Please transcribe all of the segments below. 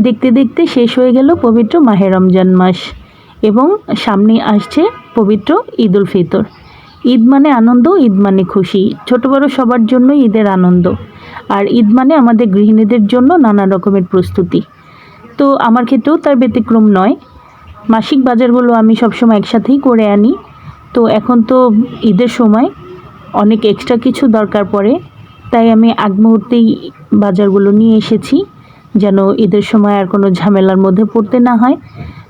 দেখতে দেখতে শেষ হয়ে গেল পবিত্র মাহে রমজান মাস এবং সামনে আসছে পবিত্র ঈদ উল ফিতর। ঈদ মানে আনন্দ, ঈদ মানে খুশি। ছোট বড় সবার জন্য ঈদের আনন্দ। আর ঈদ মানে আমাদের গৃহিণীদের জন্য নানা রকমের প্রস্তুতি। তো আমার ক্ষেত্রেও তার ব্যতিক্রম নয়। মাসিক বাজারগুলো আমি সবসময় একসাথেই করে আনি। তো এখন তো ঈদের সময় অনেক এক্সট্রা কিছু দরকার পড়ে। তাই আমি আগ মুহূর্তেই বাজারগুলো নিয়ে এসেছি। যেন ঈদের সময় আর কোনো ঝামেলার মধ্যে পড়তে না হয়।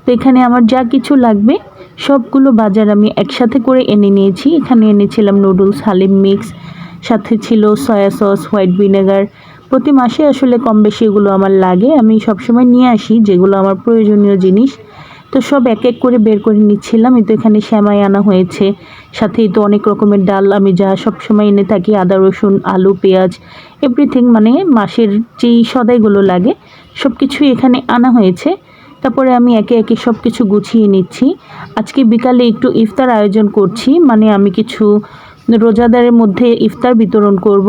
তো এখানে আমার যা কিছু লাগবে, সবগুলো বাজার আমি একসাথে করে এনে নিয়েছি। এখানে এনেছিলাম নুডলস, হালিম মিক্স, সাথে ছিল সয়া সস, হোয়াইট ভিনেগার। প্রতি মাসে আসলে কম বেশি এগুলো আমার লাগে। আমি সবসময় নিয়ে আসি যেগুলো আমার প্রয়োজনীয় জিনিস। তো সব এক এক করে বের করে নিচ্ছিলাম। এই তো এখানে শ্যামাই আনা হয়েছে। সাথেই তো অনেক রকমের ডাল, আমি যা সব সময় এনে থাকি, আদা, রসুন, আলু, পেঁয়াজ এভরিথিং মানে মাসের যেই সদাইগুলো লাগে সব কিছুই এখানে আনা হয়েছে। তারপরে আমি একে একে সব কিছু গুছিয়ে নিচ্ছি। আজকে বিকালে একটু ইফতার আয়োজন করছি মানে আমি কিছু রোজাদারের মধ্যে ইফতার বিতরণ করব।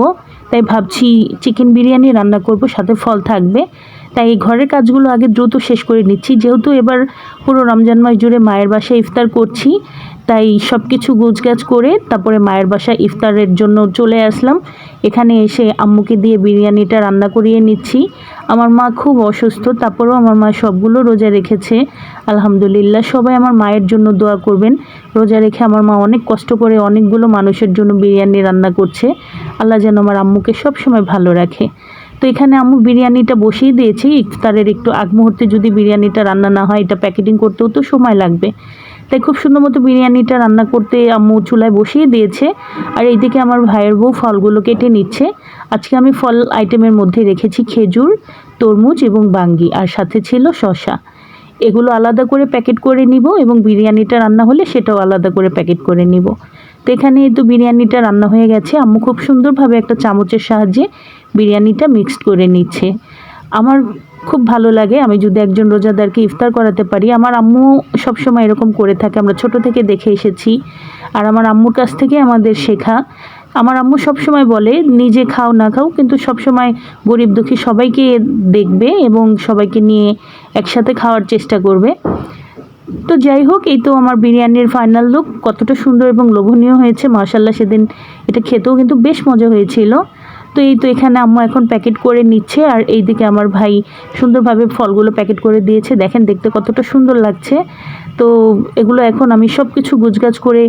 তাই ভাবছি চিকেন বিরিয়ানি রান্না করব, সাথে ফল থাকবে। তাই এই ঘরের কাজগুলো আগে দ্রুত শেষ করে নিচ্ছি। যেহেতু এবার পুরো রমজান মাস জুড়ে মায়ের বাসায় ইফতার করছি, তাই সব কিছু গুছগাছ করে তারপরে মায়ের বাসায় ইফতারের জন্য চলে আসলাম। এখানে এসে আম্মুকে দিয়ে বিরিয়ানিটা রান্না করিয়ে নিচ্ছি। আমার মা খুব অসুস্থ, তারপরেও আমার মা সবগুলো রোজা রেখেছে। আলহামদুলিল্লাহ, সবাই আমার মায়ের জন্য দোয়া করবেন। রোজা রেখে আমার মা অনেক কষ্ট করে অনেকগুলো মানুষের জন্য বিরিয়ানি রান্না করছে। আল্লাহ যেন আমার আম্মুকে সবসময় ভালো রাখে। তো এখানে আম্মু বিরিয়ানিটা বসিয়ে দিয়েছি। ইফতারের একটু আগ মুহূর্তে যদি বিরিয়ানিটা রান্না না হয়, এটা প্যাকেটিং করতেও তো সময় লাগবে। তাই খুব সুন্দর মতো বিরিয়ানিটা রান্না করতে আম্মু চুলায় বসিয়ে দিয়েছে। আর এইদিকে আমার ভাইয়ের বউ ফলগুলো কেটে নিচ্ছে। আজকে আমি ফল আইটেমের মধ্যে রেখেছি খেজুর, তরমুজ এবং বাঙ্গি, আর সাথে ছিল শশা এগুলো আলাদা করে প্যাকেট করে নিব এবং বিরিয়ানিটা রান্না হলে সেটাও আলাদা করে প্যাকেট করে নিব। তো এখানে তো বিরিয়ানিটা রান্না হয়ে গেছে। আম্মু খুব সুন্দরভাবে একটা চামচের সাহায্যে বিরিয়ানিটা মিক্সড করে নিচ্ছে। আমার খুব ভালো লাগে, আমি যদি একজন রোজাদারকে ইফতার করাতে পারি। আমার আম্মু সবসময় এরকম করে থাকে, আমরা ছোট থেকে দেখে এসেছি। আর আমার আম্মুর কাছ থেকে আমাদের শেখা। আমার আম্মু সবসময় বলে, নিজে খাও, না খাও। কিন্তু সবসময় গরিব দুঃখী সবাইকে দেখবে এবং সবাইকে নিয়ে একসাথে খাওয়ার চেষ্টা করবে। তো যাই হোক, এই তো আমার বিরিয়ানির ফাইনাল লুক কতটা সুন্দর এবং লোভনীয় হয়েছে মার্শাল্লাহ সেদিন এটা খেতেও কিন্তু বেশ মজা হয়েছিল। তো এই তো এখানে আম্মু এখন প্যাকেট করে নিচ্ছে, আর এইদিকে আমার ভাই সুন্দরভাবে ফলগুলো প্যাকেট করে দিয়েছে। দেখেন দেখতে কতটা সুন্দর লাগছে। তো এগুলো এখন আমি সব কিছু গুছগাছ করে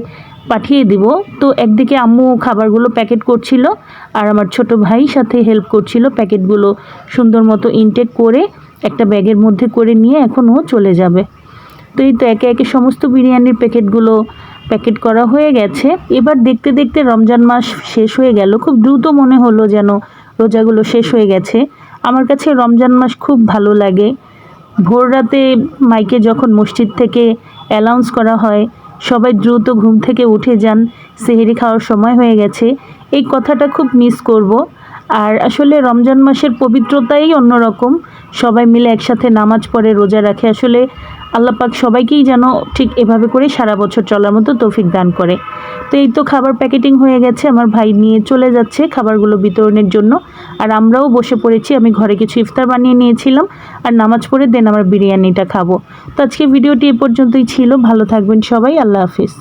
পাঠিয়ে দিব। তো একদিকে আম্মু খাবারগুলো প্যাকেট করছিল, আর আমার ছোট ভাই সাথে হেল্প করছিল প্যাকেটগুলো সুন্দর মতো ইনটেক করে একটা ব্যাগের মধ্যে করে নিয়ে এখন ও চলে যাবে। তো এই তো একে একে সমস্ত বিরিয়ানির প্যাকেটগুলো প্যাকেট করা হয়ে গেছে। এবার দেখতে দেখতে রমজান মাস শেষ হয়ে গেল। খুব দ্রুত মনে হলো যেন রোজাগুলো শেষ হয়ে গেছে। আমার কাছে রমজান মাস খুব ভালো লাগে। ভোর রাতে মাইকে যখন মসজিদ থেকে অ্যালাউন্স করা হয়, সবাই দ্রুত ঘুম থেকে উঠে যান। সেহেরি খাওয়ার সময় হয়ে গেছে। এই কথাটা খুব মিস করব। আর আসলে রমজান মাসের পবিত্রতাই অন্যরকম। সবাই মিলে একসাথে নামাজ পড়ে, রোজা রাখে। আসলে আল্লাহ পাক সবাইকেই যেন ঠিক এভাবে করে সারা বছর চলার মতো তৌফিক দান করে। তো এই তো খাবার প্যাকেটিং হয়ে গেছে, আমার ভাই নিয়ে চলে যাচ্ছে খাবারগুলো বিতরণের জন্য। আর আমরাও বসে পড়েছি, আমি ঘরে কিছু ইফতার বানিয়ে নিয়েছিলাম। আর নামাজ পড়ে দেন আমার বিরিয়ানিটা খাব। তো আজকে ভিডিওটি এ পর্যন্তই ছিল, ভালো থাকবেন সবাই, আল্লাহ হাফিজ।